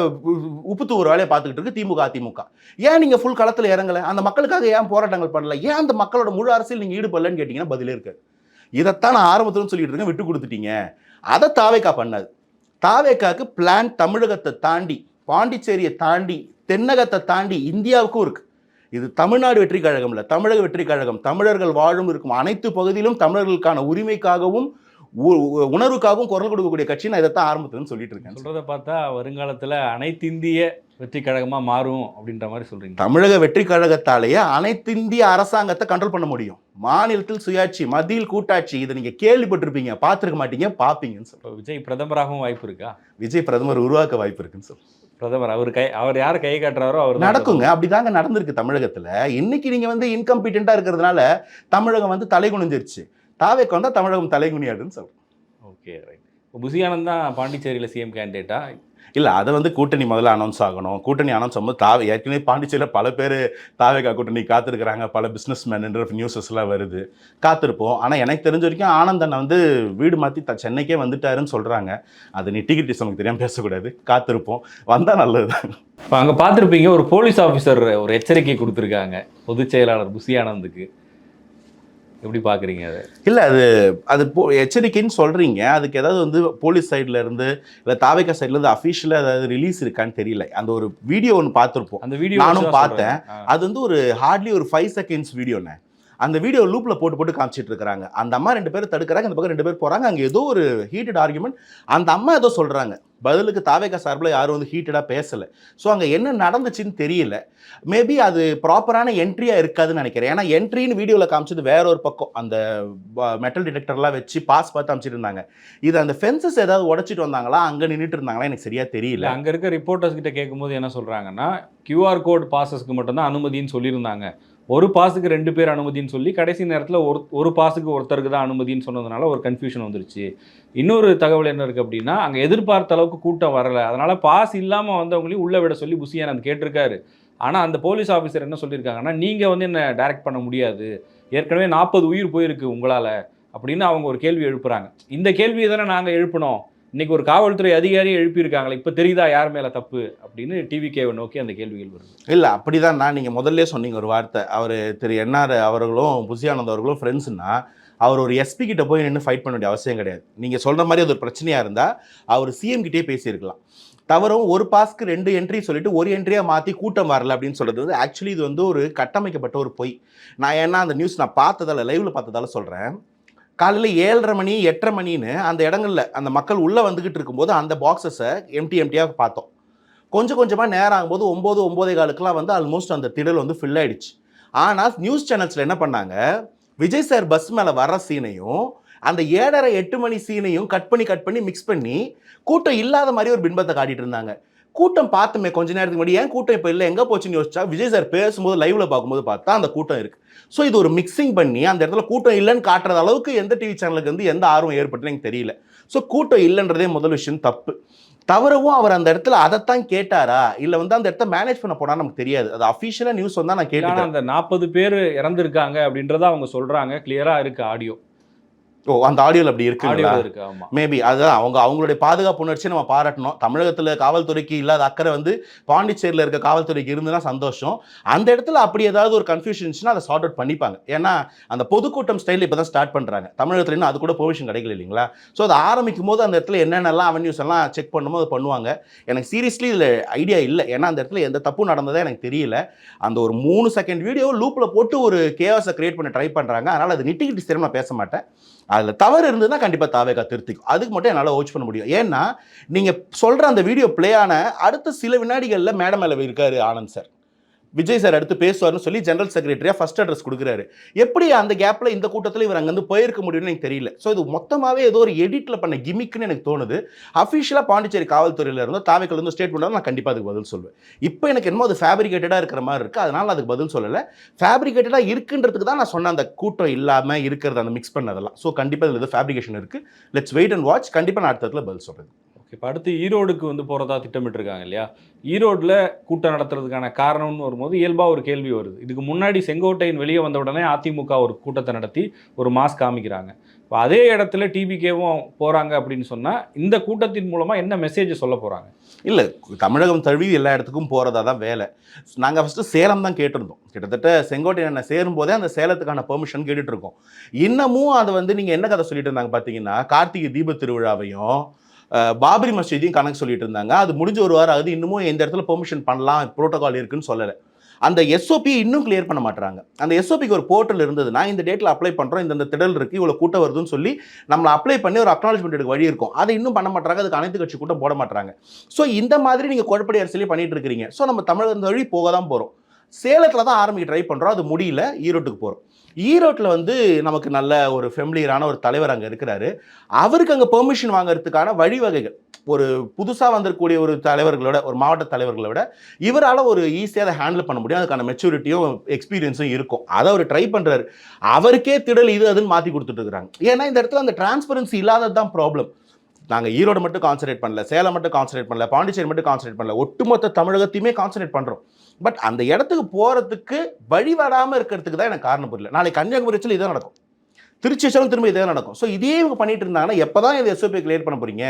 S2: உப்பு தூவுற வேலையை பார்த்துக்கிட்டு இருக்கு திமுக அதிமுக. ஏன் நீங்கள் ஃபுல் களத்தில் இறங்கலை? அந்த மக்களுக்காக ஏன் போராட்டங்கள் பண்ணல? ஏன் அந்த மக்களோட முழு அரசியல் நீங்கள் ஈடுபடலன்னு கேட்டிங்கன்னா பதிலே இருக்காது. இதைத்தான் நான் ஆரம்பத்தில் சொல்லிட்டு இருக்கேன் விட்டு கொடுத்துட்டீங்க. அதை தாவேக்கா பண்ணாது. தாவேக்காக்கு பிளான் தமிழகத்தை தாண்டி பாண்டிச்சேரியை தாண்டி தென்னகத்தை தாண்டி இந்தியாவுக்கும் இருக்கு. இது தமிழ்நாடு வெற்றி கழகம் இல்லை. தமிழக வெற்றி கழகம். தமிழர்கள் வாழும் இருக்கும் அனைத்து பகுதியிலும் தமிழர்களுக்கான உரிமைக்காகவும் உணர்வுக்காகவும் குரல் கொடுக்கக்கூடிய கட்சி நான் இதைத்தான் ஆரம்பத்துலன்னு சொல்லிட்டு இருக்கேன்.
S1: சொல்றத பார்த்தா வருங்காலத்துல அனைத்து இந்திய வெற்றி கழகமா மாறும் அப்படின்ற மாதிரி சொல்றீங்க.
S2: தமிழக வெற்றி கழகத்தாலேயே அனைத்து இந்திய அரசாங்கத்தை கண்ட்ரோல் பண்ண முடியும். மாநிலத்தில் சுயாட்சி மத்தியில் கூட்டாட்சி இதை நீங்க கேள்விப்பட்டிருப்பீங்க. பார்த்துருக்க மாட்டீங்க பார்ப்பீங்கன்னு
S1: இப்போ விஜய் பிரதமராகவும் வாய்ப்பு இருக்கா?
S2: விஜய் பிரதமர் உருவாக்க வாய்ப்பு இருக்குன்னு சொல்றேன்.
S1: பிரதமர் அவர் கை அவர் யார் கை காட்டுறாரோ அவர்
S2: நடக்குங்க. அப்படிதாங்க நடந்திருக்கு தமிழகத்துல. இன்னைக்கு நீங்க வந்து இன்கம்பிட்டண்டா இருக்கிறதுனால தமிழகம் வந்து தலை குனிஞ்சிருச்சு. தாவேக்கு வந்தா தமிழகம் தலை குனியாதுன்னு சொல்றேன்
S1: ஓகே ரைட். புசியானந்த் தான் பாண்டிச்சேரியில் சிஎம் கேண்டிடேட்டா
S2: இல்லை அதை வந்து கூட்டணி முதல்ல அனௌன்ஸ் ஆகணும். கூட்டணி அனௌன்ஸ் ஆகும்போது தாவே ஏற்கனவே பாண்டிச்சேரியில் பல பேர் தாவேகா கூட்டணி காத்திருக்கிறாங்க. பல பிஸ்னஸ் மேனுன்ற நியூஸஸ்லாம் வருது. காத்திருப்போம். ஆனால் எனக்கு தெரிஞ்ச வரைக்கும் ஆனந்தன் வந்து வீடு மாற்றி த சென்னைக்கே வந்துட்டாருன்னு சொல்கிறாங்க அது நிட்டிகிட்டிஸ் நமக்கு தெரியாமல் பேசக்கூடாது. காத்திருப்போம். வந்தால் நல்லதுதான்
S1: இப்போ அங்கே பார்த்துருப்பீங்க ஒரு போலீஸ் ஆஃபீஸர் ஒரு எச்சரிக்கை கொடுத்துருக்காங்க. பொதுச் செயலாளர் புசி ஆனந்துக்கு. எப்படி பார்க்குறீங்க அதை?
S2: இல்ல அது அது போ எச்சரிக்கைன்னு சொல்றீங்க. அதுக்கு ஏதாவது வந்து போலீஸ் சைடுல இருந்து இல்ல தாவேக்கா சைடுல இருந்து அஃபிஷியலா ஏதாவது ரிலீஸ் இருக்கான்னு தெரியல. அந்த ஒரு வீடியோ ஒன்று பார்த்துருப்போம்.
S1: அந்த வீடியோ
S2: நானும் பார்த்தேன். அது வந்து ஒரு ஹார்ட்லி ஒரு ஃபைவ் செகண்ட்ஸ் வீடியோண்ணே அந்த வீடியோ லூப்பில் போட்டு போட்டு காமிச்சிட்டு இருக்காங்க அந்த அம்மா ரெண்டு பேரும் தடுக்கிறாங்க இந்த பக்கம் ரெண்டு பேர் போகிறாங்க அங்கே ஏதோ ஒரு ஹீட்டட் ஆர்குமெண்ட் அந்த அம்மா ஏதோ சொல்கிறாங்க பதிலுக்கு தாவேகா சார்பில் யாரும் வந்து ஹீட்டடாக பேசலை. ஸோ அங்கே என்ன நடந்துச்சுன்னு தெரியல. மேபி அது ப்ராப்பரான என்ட்ரியாக இருக்காதுன்னு நினைக்கிறேன். ஏன்னா என்ட்ரின்னு வீடியோவில் காமிச்சது வேற ஒரு பக்கம். அந்த மெட்டல் டிடெக்டர்லாம் வச்சு பாஸ் பார்த்து அமைச்சிட்டு இருந்தாங்க. இது அந்த ஃபென்சஸ் ஏதாவது உடச்சிட்டு வந்தாங்களா? அங்கே நின்றுட்டு இருந்தாங்களா? எனக்கு சரியாக தெரியல.
S1: அங்கே இருக்க ரிப்போர்ட்டர்ஸ் கிட்ட கேட்கும்போது என்ன சொல்கிறாங்கன்னா கியூஆர் கோட் பாசஸ்க்கு மட்டும்தான் அனுமதின்னு சொல்லியிருந்தாங்க. ஒரு பாஸுக்கு ரெண்டு பேர் அனுமதின்னு சொல்லி கடைசி நேரத்தில் ஒரு ஒரு பாஸுக்கு ஒருத்தருக்கு தான் அனுமதின்னு சொன்னதுனால ஒரு கன்ஃபியூஷன் வந்துருச்சு. இன்னொரு தகவல் என்ன இருக்குது அப்படின்னா அங்கே எதிர்பார்த்த அளவுக்கு கூட்டம் வரல. அதனால் பாஸ் இல்லாமல் வந்தவங்களையும் உள்ளே விட சொல்லி புசியானந்த் கேட்டிருக்காரு. ஆனால் அந்த போலீஸ் ஆஃபீஸர் என்ன சொல்லியிருக்காங்கன்னா நீங்கள் வந்து என்ன டைரக்ட் பண்ண முடியாது. ஏற்கனவே நாற்பது உயிர் போயிருக்கு உங்களால். அப்படின்னு அவங்க ஒரு கேள்வி எழுப்புறாங்க. இந்த கேள்வியை தானே நாங்கள் எழுப்பினோம். இன்னைக்கு ஒரு காவல்துறை அதிகாரி எழுப்பியிருக்காங்களே இப்போ தெரியுதா யார் மேலே தப்பு அப்படின்னு டிவிகேவை நோக்கி அந்த கேள்விகள் வருது.
S2: இல்லை அப்படிதான் நான் நீங்கள் முதல்ல சொன்னீங்க ஒரு வார்த்தை. அவர் திரு என்ஆர் அவர்களும் புசியானந்த் அவர்களும் ஃப்ரெண்ட்ஸ்னா அவர் ஒரு எஸ்பி கிட்ட போய் நின்று ஃபைட் பண்ண வேண்டிய அவசியம் கிடையாது. நீங்கள் சொல்கிற மாதிரி அது ஒரு பிரச்சனையாக இருந்தால் அவர் சிஎம் கிட்டே பேசியிருக்கலாம். தவறும் ஒரு பாஸ்க்கு ரெண்டு என்ட்ரி சொல்லிட்டு ஒரு என்ட்ரியாக மாற்றி கூட்டம் வரல அப்படின்னு சொல்கிறது வந்து ஆக்சுவலி இது வந்து ஒரு கட்டமைக்கப்பட்ட ஒரு பொய். நான் ஏன்னா அந்த நியூஸ் நான் பார்த்ததால லைவில் பார்த்ததால சொல்கிறேன் காலையில் ஏழரை மணி எட்டரை மணின்னு அந்த இடங்கள்ல அந்த மக்கள் உள்ளே வந்துக்கிட்டு இருக்கும்போது அந்த பாக்ஸஸை எம்டி எம்டியாக பார்த்தோம். கொஞ்சம் கொஞ்சமாக நேரம் ஆகும்போது ஒம்பது ஒம்போதே காலுக்குலாம் வந்து ஆல்மோஸ்ட் அந்த திடல் வந்து ஃபில் ஆகிடுச்சு ஆனால் நியூஸ் சேனல்ஸில் என்ன பண்ணாங்க? விஜய் சார் பஸ் மேலே வர்ற சீனையும் அந்த ஏழரை எட்டு மணி சீனையும் கட் பண்ணி கட் பண்ணி மிக்ஸ் பண்ணி கூட்டம் இல்லாத மாதிரி ஒரு பின்பத்தை காட்டிட்டு இருந்தாங்க. கூட்டம் பார்த்துமே கொஞ்ச நேரத்துக்கு முன்னாடி. ஏன் கூட்டம் இப்போ இல்லை? எங்கே போச்சுன்னு யோசிச்சா விஜய் சார் பேசும்போது லைவ்ல பார்க்கும்போது பார்த்தா அந்த கூட்டம் இருக்கு. ஸோ இது ஒரு மிக்சிங் பண்ணி அந்த இடத்துல கூட்டம் இல்லைன்னு காட்டுறது அளவுக்கு எந்த டிவி சேனலுக்கு வந்து எந்த ஆர்வம் ஏற்பட்டுன்னு எனக்கு தெரியல. ஸோ கூட்டம் இல்லைன்றதே முதல் விஷயம் தப்பு. தவறவும் அவர் அந்த இடத்துல அதைத்தான் கேட்டாரா? இல்லை வந்து அந்த இடத்த மேனேஜ் பண்ண போனா நமக்கு தெரியாது. அது அஃபிஷியலாக நியூஸ் வந்தால் நான் கேட்டேன்
S1: அந்த நாற்பது பேர் இறந்துருக்காங்க அப்படின்றத அவங்க சொல்கிறாங்க கிளியராக இருக்குது ஆடியோ
S2: ஓ அந்த ஆடியோவில் அப்படி
S1: இருக்கு
S2: மேபி அதுதான் அவங்க அவங்களுடைய பாதுகாப்பு உணர்ச்சியை நம்ம பாராட்டணும். தமிழகத்தில் காவல்துறைக்கு இல்லாத அக்கறை வந்து பாண்டிச்சேரியில் இருக்க காவல்துறைக்கு இருந்துன்னா சந்தோஷம். அந்த இடத்துல அப்படி ஏதாவது ஒரு கன்ஃபியூஷன் இருந்துச்சுன்னா அதை சார்ட் அவுட் பண்ணிப்பாங்க. ஏன்னா அந்த பொதுக்கூட்டம் ஸ்டைல் இப்போ தான் ஸ்டார்ட் பண்ணுறாங்க தமிழகத்துல இன்னும் அது கூட பெர்மிஷன் கிடைக்கல இல்லைங்களா? ஸோ அதை ஆரம்பிக்கும் போது அந்த இடத்துல என்னென்னலாம் அவென்யூஸ் எல்லாம் செக் பண்ணுமோ அதை பண்ணுவாங்க. எனக்கு சீரியஸ்லி இதில் ஐடியா இல்லை. ஏன்னா அந்த இடத்துல எந்த தப்பும் நடந்ததே எனக்கு தெரியல. அந்த ஒரு மூணு செகண்ட் வீடியோ லூப்பில் போட்டு ஒரு கேஆஸை கிரியேட் பண்ண ட்ரை பண்ணுறாங்க அதனால் அது நிட்டிகிட்டி தெரியும் நான் பேச மாட்டேன். அதில் தவறு இருந்ததுன்னா கண்டிப்பாக தாவேகா திருத்திக்கும். அதுக்கு மட்டும் என்னால் வாட்ச் பண்ண முடியும். ஏன்னா நீங்கள் சொல்கிற அந்த வீடியோ பிளே ஆன அடுத்த சில வினாடிகளில் மேடம் மேலே இருக்காரு ஆனந்த் சார் விஜய் சார் அடுத்து பேசுவார்னு சொல்லி ஜெனரல் செக்ரட்டரியாக ஃபர்ஸ்ட் அட்ரஸ் கொடுக்குறாரு. எப்படி அந்த கேப்பில் இந்த கூட்டத்தில் இவர் அங்கேருந்து போயிருக்க முடியும்னு எனக்கு தெரியல. ஸோ இது மொத்தமாகவே ஏதோ ஒரு எடிட்டில் பண்ண கிமிக்குன்னு எனக்கு தோணுது. அஃபிஷியலாக பாண்டிச்சேரி காவல்துறையில் இருந்தோ தாவைக்குள்ள இருந்து ஸ்டேட்மெண்ட் நான் கண்டிப்பாக அதுக்கு பதில் சொல்வேன். இப்போ எனக்கு என்னமோ அது ஃபேப்ரிகேட்டடாக இருக்கிற மாதிரி இருக்குது அதனால் அதுக்கு பதில் சொல்லலை. ஃபேப்ரிகேட்டடாக இருக்குன்றதுக்கு தான் நான் சொன்ன அந்த கூட்டம் இல்லாமல் இருக்கிறது அந்த மிக்ஸ் பண்ணதெல்லாம். ஸோ கண்டிப்பாக இதில் ஃபேப்ரிகேஷன் இருக்குது லெட்ஸ் வெயிட் அண்ட் வாட்ச் கண்டிப்பாக நான் அடுத்ததுல பதில் சொல்கிறேன்
S1: இப்போ அடுத்து ஈரோடுக்கு வந்து போகிறதா திட்டமிட்டிருக்காங்க இல்லையா? ஈரோட்டில் கூட்டம் நடத்துறதுக்கான காரணம்னு வரும்போது இயல்பாக ஒரு கேள்வி வருது. இதுக்கு முன்னாடி செங்கோட்டையின் வெளியே வந்த உடனே அதிமுக ஒரு கூட்டத்தை நடத்தி ஒரு மாஸ் காமிக்கிறாங்க. இப்போ அதே இடத்துல டிபிகேவும் போகிறாங்க அப்படின்னு சொன்னால் இந்த கூட்டத்தின் மூலமாக என்ன மெசேஜ் சொல்ல போகிறாங்க
S2: இல்லை தமிழகம் தழுவி எல்லா இடத்துக்கும் போகிறதா தான் வேலை. நாங்கள் ஃபஸ்ட்டு சேலம் தான் கேட்டிருந்தோம். கிட்டத்தட்ட செங்கோட்டையனை என்ன சேரும் போதே அந்த சேலத்துக்கான பெர்மிஷன் கேட்டுட்ருக்கோம் இன்னமும் அதை வந்து நீங்கள் என்ன கதை சொல்லிட்டு இருந்தாங்க பார்த்தீங்கன்னா கார்த்திகை தீப திருவிழாவையும் பாபரி மசீதையும் கணக்கு சொல்லிட்டு இருந்தாங்க. அது முடிஞ்ச ஒரு வாரம் ஆகுது. இன்னமும் இந்த இடத்துல பெர்மிஷன் பண்ணலாம் ப்ரோட்டோகால் இருக்குன்னு சொல்லலை. அந்த எஸ்ஓபி இன்னும் கிளியர் பண்ண மாட்டாங்க அந்த எஸ்ஓபிக்கு ஒரு போர்ட்டல் இருந்ததுன்னா இந்த டேட்டில் அப்ளை பண்ணுறோம் இந்த இந்த திடல் இருக்குது இவ்வளோ கூட்டம் வருதுன்னு சொல்லி நம்மளை அப்ளை பண்ணி ஒரு அக்னாலஜ்மெண்ட் எடுக்க வழி இருக்கும். அதை இன்னும் பண்ண மாட்டாங்க அதுக்கு அனைத்து கட்சி கூட்டம் போட மாட்டாங்க ஸோ இந்த மாதிரி நீங்கள் குழப்படி அரசியலே பண்ணிட்டு இருக்கிறீங்க. ஸோ நம்ம தமிழக வழி போக தான் போகிறோம் சேலத்தில் தான் ஆரம்பிக்க ட்ரை பண்ணுறோம் அது முடியல. ஈரோட்டுக்கு போகிறோம் ஈரோட்டில் வந்து நமக்கு நல்ல ஒரு ஃபெமிலியரான ஒரு தலைவர் அங்கே இருக்கிறாரு. அவருக்கு அங்கே பெர்மிஷன் வாங்குறதுக்கான வழிவகைகள். ஒரு புதுசாக வந்திருக்கக்கூடிய ஒரு தலைவர்களோட ஒரு மாவட்ட தலைவர்களை விட இவரால் ஒரு ஈஸியாக அதை ஹேண்டில் பண்ண முடியும். அதுக்கான மெச்சூரிட்டியும் எக்ஸ்பீரியன்ஸும் இருக்கும். அதை அவர் ட்ரை பண்ணுறாரு அவருக்கே திடல் இது அதுன்னு மாற்றி கொடுத்துட்டு இருக்கிறாங்க. ஏன்னா இந்த இடத்துல அந்த டிரான்ஸ்பரன்சி இல்லாதது தான் ப்ராப்ளம் நாங்கள் ஈரோடு மட்டும் கான்சன்ட்ரேட் பண்ணல சேலம் மட்டும் கான்சன்ட்ரேட் பண்ணல பாண்டிச்சேரி மட்டும் கான்சன்ட்ரேட் பண்ணல. ஒட்டுமொத்த தமிழகத்தையுமே கான்சன்ட்ரேட் பண்ணுறோம் பட் அந்த இடத்துக்கு போகிறதுக்கு வழி வராமல் இருக்கிறதுக்கு தான் எனக்கு காரணம் புரியல. நாளைக்கு கன்னியாகுமரி வச்சுல இதான் நடக்கும். திருச்சி வச்சாலும் திரும்ப இதே நடக்கும். ஸோ இதே இவங்க பண்ணிட்டு இருந்தாங்கன்னா எப்போ தான் இந்த எஸ்ஓபி கிளியர் பண்ண போறீங்க?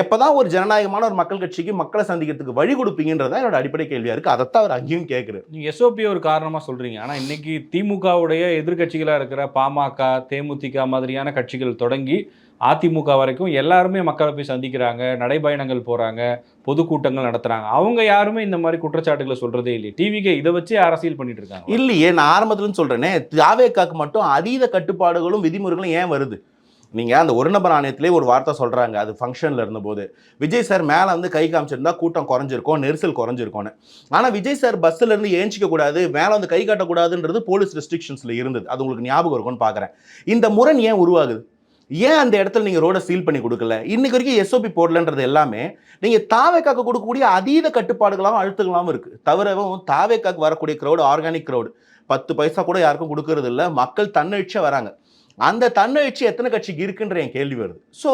S2: எப்போ தான் ஒரு ஜனநாயகமான ஒரு மக்கள் கட்சிக்கு மக்களை சந்திக்கிறதுக்கு வழி கொடுப்பீங்கன்றது தான் என்னோட அடிப்படை கேள்வியாக இருக்குது அதைத்தான் அவர் அங்கேயும் கேட்குறாரு
S1: நீங்கள் எஸ்ஓபி ஒரு காரணமாக சொல்கிறீங்க ஆனால் இன்னைக்கு திமுகவுடைய எதிர்க்கட்சிகளாக இருக்கிற பாமக தேமுதிக மாதிரியான கட்சிகள் தொடங்கி அதிமுக வரைக்கும் எல்லாருமே மக்களை போய் சந்திக்கிறாங்க நடைபயணங்கள் போகிறாங்க பொதுக்கூட்டங்கள் நடத்துகிறாங்க அவங்க யாருமே இந்த மாதிரி குற்றச்சாட்டுகளை சொல்கிறதே இல்லையே. டிவிக்கு இதை வச்சு அரசியல் பண்ணிட்டு இருக்காங்க.
S2: இல்லையே நான் ஆரம்பத்துலன்னு சொல்கிறேனே ஜாவேக்காக்கு மட்டும் அதீத கட்டுப்பாடுகளும் விதிமுறைகளும் ஏன் வருது? நீங்கள் அந்த ஒரு நபர் ஆணையத்திலே ஒரு வார்த்தை சொல்கிறாங்க அது ஃபங்க்ஷனில் இருந்தபோது. விஜய் சார் மேலே வந்து கை காமிச்சிருந்தா கூட்டம் குறைஞ்சிருக்கும் நெரிசல் குறைஞ்சிருக்கும்னு. ஆனால் விஜய் சார் பஸ்ஸில் இருந்து ஏஞ்சிக்க கூடாது மேலே வந்து கை காட்டக்கூடாதுன்றது போலீஸ் ரெஸ்ட்ரிக்ஷன்ஸில் இருந்தது. அது உங்களுக்கு ஞாபகம் இருக்கும்னு பார்க்குறேன் இந்த முரண் ஏன் உருவாகுது? ஏன் அந்த இடத்துல நீங்கள் ரோடை சீல் பண்ணி கொடுக்கல? இன்னைக்கு வரைக்கும் எஸ்ஓபி போடலன்றது எல்லாமே நீங்கள் தாவேக்காக்கு கொடுக்கக்கூடிய அதீத கட்டுப்பாடுகளாகவும் அழுத்தங்களாகவும் இருக்குது தவிரவும் தாவேக்காக்கு வரக்கூடிய க்ரௌடு ஆர்கானிக் க்ரௌடு பத்து பைசா கூட யாருக்கும் கொடுக்கறது இல்லை. மக்கள் தன்னெழுச்சியாக வராங்க. அந்த தன்னெழுச்சி எத்தனை கட்சிக்கு இருக்குன்ற என் கேள்வி வருது. ஸோ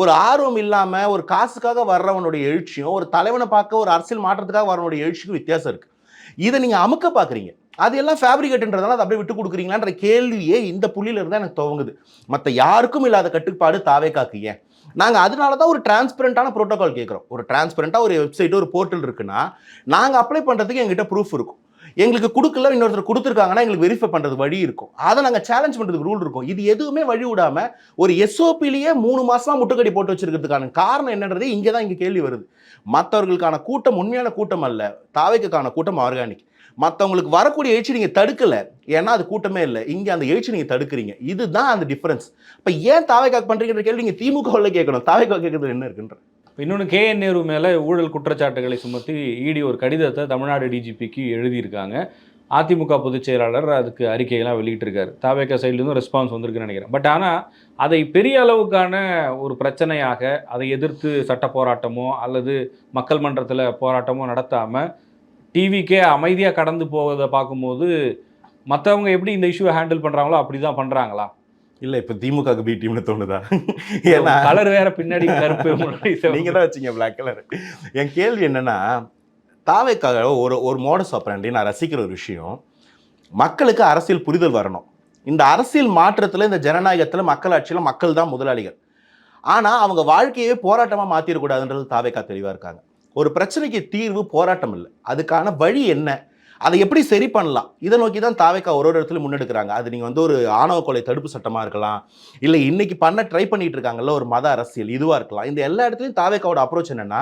S2: ஒரு ஆர்வம் இல்லாமல் ஒரு காசுக்காக வர்றவனுடைய எழுச்சியும் ஒரு தலைவனை பார்க்க ஒரு அரசியல் மாற்றத்துக்காக வரவனுடைய எழுச்சிக்கும் வித்தியாசம் இருக்குது இதை நீங்கள் அமுக்க பார்க்குறீங்க. அது எல்லாம் ஃபேப்ரிகேட்ன்றதால அதை அப்படியே விட்டு கொடுக்குறீங்களான்ற கேள்வியே இந்த புள்ளியிலிருந்து எனக்கு துவங்குது. மற்ற யாருக்கும் இல்லாத கட்டுப்பாடு தாவே காக்கு ஏன்? நாங்கள் அதனால தான் ஒரு டிரான்ஸ்பரண்ட்டான ப்ரோட்டோகால் கேட்குறோம் ஒரு டிரான்ஸ்பரண்ட்டாக ஒரு வெப்சைட் ஒரு போர்ட்டல் இருக்குன்னா நாங்கள் அப்ளை பண்ணுறதுக்கு எங்கிட்ட ப்ரூஃப் இருக்கும். எங்களுக்கு கொடுக்கல இன்னொருத்தர் கொடுத்துருக்காங்கன்னா எங்களுக்கு வெரிஃபை பண்ணுறது வழி இருக்கும். அதை நாங்கள் சேலஞ்ச் பண்ணுறதுக்கு ரூல் இருக்கும். இது எதுவுமே வழி விடாமல் ஒரு எஸ்ஓபிலேயே மூணு மாதம் முட்டுக்கடி போட்டு வச்சிருக்கிறதுக்கான காரணம் என்னன்றது இங்கே தான் இங்கே கேள்வி வருது. மற்றவர்களுக்கான கூட்டம் உண்மையான கூட்டம் அல்ல தாவைக்கான கூட்டம் ஆர்கானிக் மற்றவங்களுக்கு வரக்கூடிய எழுச்சி நீங்கள் தடுக்கலை. ஏன்னா அது கூட்டமே இல்லை. இங்கே அந்த எழுச்சி நீங்கள் தடுக்கிறீங்க. இதுதான் அந்த டிஃப்ரென்ஸ் இப்போ ஏன் தாவைக்காக்கு பண்ணுறீங்கன்ற கேள்வி நீங்கள் திமுகவில் கேட்கணும். தாவைக்கா கேட்கறது என்ன இருக்குன்ற?
S1: இன்னொன்று கே. என். நேரு மேலே ஊழல் குற்றச்சாட்டுகளை சுமத்தி இடி ஒரு கடிதத்தை தமிழ்நாடு டிஜிபிக்கு எழுதியிருக்காங்க. அதிமுக பொதுச் செயலாளர் அதுக்கு அறிக்கையெல்லாம் வெளியிட்டிருக்காரு. தாவேக்கா சைட்லேருந்து ரெஸ்பான்ஸ் வந்திருக்குன்னு நினைக்கிறேன். பட் ஆனால் அதை பெரிய அளவுக்கான ஒரு பிரச்சனையாக அதை எதிர்த்து சட்ட போராட்டமோ அல்லது மக்கள் மன்றத்தில் போராட்டமோ நடத்தாமல் டிவிக்கே அமைதியாக கடந்து போவதை பார்க்கும்போது மற்றவங்க எப்படி இந்த இஷ்யூவை ஹேண்டில் பண்ணுறாங்களோ அப்படி தான் பண்ணுறாங்களா
S2: இல்ல இப்ப திமுக பி டீம்னு தோணுதா? ஏன்னா
S1: கலர் வேற பின்னாடி கருப்பு முன்னாடி சிவப்பு.
S2: நீங்க தான் வச்சீங்க பிளாக் கலர் என் கேள்வி என்னன்னா தாவேக்காக ஒரு ஒரு மோடஸ் ஆப்பரண்டி நான் ரசிக்கிற ஒரு விஷயம் மக்களுக்கு அரசியல் புரிதல் வரணும். இந்த அரசியல் மாற்றத்துல இந்த ஜனநாயகத்துல மக்களாட்சியில மக்கள் தான் முதலாளிகள். ஆனா அவங்க வாழ்க்கையே போராட்டமா மாத்திரக்கூடாதுன்றது தாவேக்கா தெளிவா இருக்காங்க. ஒரு பிரச்சனைக்கு தீர்வு போராட்டம் இல்லை. அதுக்கான வழி என்ன? அதை எப்படி சரி பண்ணலாம்? இதை நோக்கி தான் தாவேக்கா ஒரு ஒரு இடத்துல முன்னெடுக்கிறாங்க. அது நீங்கள் வந்து ஒரு ஆணவ கொலை தடுப்பு சட்டமாக இருக்கலாம் இல்லை இன்னைக்கு பண்ண ட்ரை பண்ணிட்டு இருக்காங்கல்ல ஒரு மத அரசியல் இதுவாக இருக்கலாம். இந்த எல்லா இடத்துலையும் தாவேக்காவோட அப்ரோச் என்னன்னா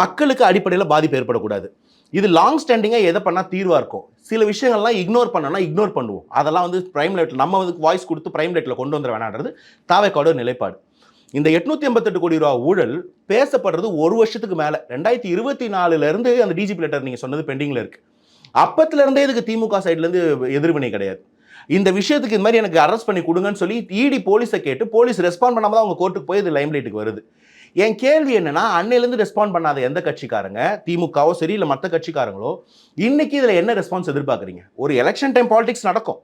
S2: மக்களுக்கு அடிப்படையில் பாதிப்பு ஏற்படக்கூடாது. இது லாங் ஸ்டாண்டிங்காக எதை பண்ணால் தீர்வாக இருக்கும்? சில விஷயங்கள்லாம் இக்னோர் பண்ணோம்னா இக்னோர் பண்ணுவோம். அதெல்லாம் வந்து பிரைம் லைட்டில் நம்ம வந்து வாய்ஸ் கொடுத்து பிரைம் லைட்டில் கொண்டு வந்துட வேணான்றது தாவேக்காவோட நிலைப்பாடு. இந்த எட்நூத்தி எண்பத்தெட்டு கோடி ரூபா ஊழல் பேசப்படுறது ஒரு வருஷத்துக்கு மேலே. ரெண்டாயிரத்தி இருபத்தி நாலுலேருந்து அந்த டிஜிபி லெட்டர் நீங்கள் சொன்னது பெண்டிங்கில் இருக்கு. அப்பத்துல இருந்தே இதுக்கு திமுக சைட்லேருந்து எதிர்வினை கிடையாது. இந்த விஷயத்துக்கு இது மாதிரி எனக்கு அரெஸ்ட் பண்ணி கொடுங்கன்னு சொல்லி இடி போலீஸை கேட்டு போலீஸ் ரெஸ்பாண்ட் பண்ணாம தான் அவங்க கோர்ட்டுக்கு போய் இது லைம்லைட்டுக்கு வருது. என் கேள்வி என்னன்னா அன்னையிலேருந்து ரெஸ்பாண்ட் பண்ணாத எந்த கட்சிக்காரங்க? திமுகவோ சரி இல்லை மற்ற கட்சிக்காரங்களோ? இன்னைக்கு இதில் என்ன ரெஸ்பான்ஸ் எதிர்பார்க்குறீங்க? ஒரு எலெக்ஷன் டைம் பாலிடிக்ஸ் நடக்கும்.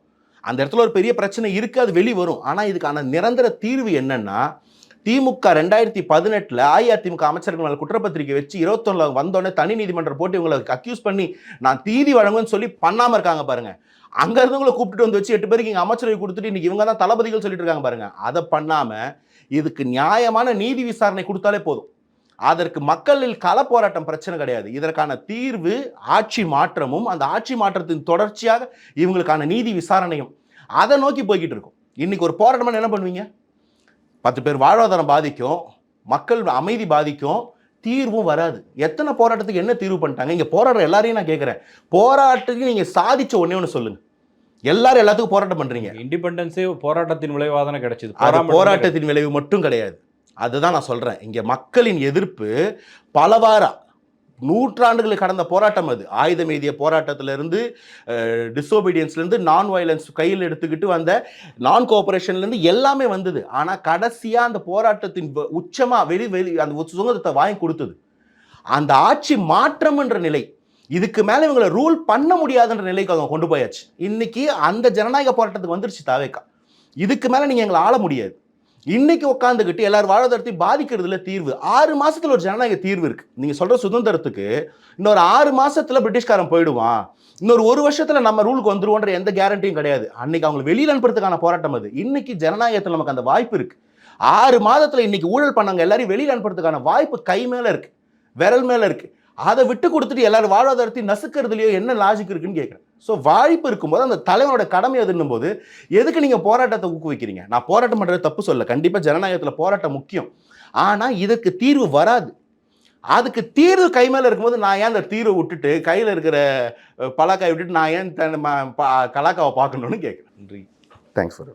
S2: அந்த இடத்துல ஒரு பெரிய பிரச்சனை இருக்குது அது வெளி வரும் ஆனால் இதுக்கான நிரந்தர தீர்வு என்னன்னா திமுக ரெண்டாயிரத்தி பதினெட்டில் அஇஅதிமுக அமைச்சர்கள் மேலே குற்றப்பத்திரிக்கை வச்சு இருபத்தொன்னுல வந்தோடனே தனி நீதிமன்றம் போட்டு இவங்களை அக்யூஸ் பண்ணி நான் தீதி வழங்குன்னு சொல்லி பண்ணாமல் இருக்காங்க பாருங்க. அங்கேருந்து இருந்தவங்களை கூப்பிட்டு வந்து வச்சு எட்டு பேருக்கு இங்கே அமைச்சரவை கொடுத்துட்டு இன்னைக்கு இவங்க தான் தளபதிகள் சொல்லிட்டு இருக்காங்க பாருங்க. அதை பண்ணாமல் இதுக்கு நியாயமான நீதி விசாரணை கொடுத்தாலே போதும். அதற்கு மக்களில் கள போராட்டம் பிரச்சனை கிடையாது. இதற்கான தீர்வு ஆட்சி மாற்றமும் அந்த ஆட்சி மாற்றத்தின் தொடர்ச்சியாக இவங்களுக்கான நீதி விசாரணையும். அதை நோக்கி போய்கிட்டு இருக்கும். இன்னைக்கு ஒரு போராட்டமா என்ன பண்ணுவீங்க? பத்து பேர் வாழ்வாதாரம் பாதிக்கும் மக்கள் அமைதி பாதிக்கும் தீர்வும் வராது. எத்தனை போராட்டத்துக்கு என்ன தீர்வு பண்ணிட்டாங்க? இங்க போராடுற எல்லாரையும் நான் கேட்குறேன் போராட்டத்துக்கு நீங்க சாதிச்ச ஒண்ணே ஒன்று சொல்லுங்க. எல்லாரும் எல்லாத்துக்கும் போராட்டம் பண்றீங்க.
S1: இண்டிபெண்டன்ஸே போராட்டத்தின் விளைவாக தானே கிடைச்சது.
S2: போராட்டத்தின் விளைவு மட்டும் கிடையாது. அதுதான் நான் சொல்றேன். இங்க மக்களின் எதிர்ப்பு பலவாரா நூற்றாண்டுகளுக்கு கடந்த போராட்டம் அது. ஆயுதம் எய்திய போராட்டத்திலிருந்து டிசோபீடியன்ஸ்லேருந்து நான் வயலன்ஸ் கையில் எடுத்துக்கிட்டு வந்த நான் கோஆபரேஷன்லேருந்து எல்லாமே வந்தது. ஆனால் கடைசியாக அந்த போராட்டத்தின் உச்சமாக வெளி வெளி அந்த சுதந்திரத்தை வாங்கி கொடுத்தது. அந்த ஆட்சி மாற்றம்ன்ற நிலை இதுக்கு மேலே இவங்களை ரூல் பண்ண முடியாதுன்ற நிலைக்கு அவங்க கொண்டு போயாச்சு. இன்னைக்கு அந்த ஜனநாயக போராட்டத்துக்கு வந்துருச்சு தாவேக்கா. இதுக்கு மேலே நீங்கள் எங்களை ஆள முடியாது. இன்னைக்கு உட்காந்துக்கிட்டு எல்லாரும் வாழ்வாதாரத்தையும் பாதிக்கிறதுல தீர்வு. ஆறு மாசத்துல ஒரு ஜனநாயக தீர்வு இருக்கு. நீங்க சொல்ற சுதந்திரத்துக்கு இன்னொரு ஆறு மாசத்துல பிரிட்டிஷ்காரன் போயிடுவான். இன்னொரு ஒரு வருஷத்துல நம்ம ரூலுக்கு வந்துருவோன்ற எந்த கேரண்டியும் கிடையாது. அன்னைக்கு அவங்க வெளியில் அனுப்புறதுக்கான போராட்டம் அது. இன்னைக்கு ஜனநாயகத்தில் நமக்கு அந்த வாய்ப்பு இருக்கு. ஆறு மாதத்துல இன்னைக்கு ஊழல் பண்ணவங்க எல்லாரையும் வெளியில் அனுப்புறதுக்கான வாய்ப்பு கை மேல இருக்கு. விரல் மேல இருக்கு. அதை விட்டு கொடுத்துட்டு எல்லாரும் வாழ்வாதாரத்தையும் நசுக்கிறதுலயோ என்ன லாஜிக் இருக்குன்னு கேட்குறேன் ஸோ வாய்ப்பு இருக்கும்போது அந்த தலைவனோட கடமை எதுன்னும் போது எதுக்கு நீங்கள் போராட்டத்தை ஊக்குவிக்கிறீங்க? நான் போராட்டம் பண்ணுறது தப்பு சொல்ல கண்டிப்பாக ஜனநாயகத்தில் போராட்டம் முக்கியம். ஆனால் இதுக்கு தீர்வு வராது. அதுக்கு தீர்வு கை மேலே இருக்கும்போது நான் ஏன் அந்த தீர்வை விட்டுட்டு கையில் இருக்கிற பலாக்காய் பலாக்காயை விட்டுட்டு நான் ஏன் தன் கலாக்காவை பார்க்கணும்னு கேட்குறேன்
S1: நன்றி.
S2: Thanks for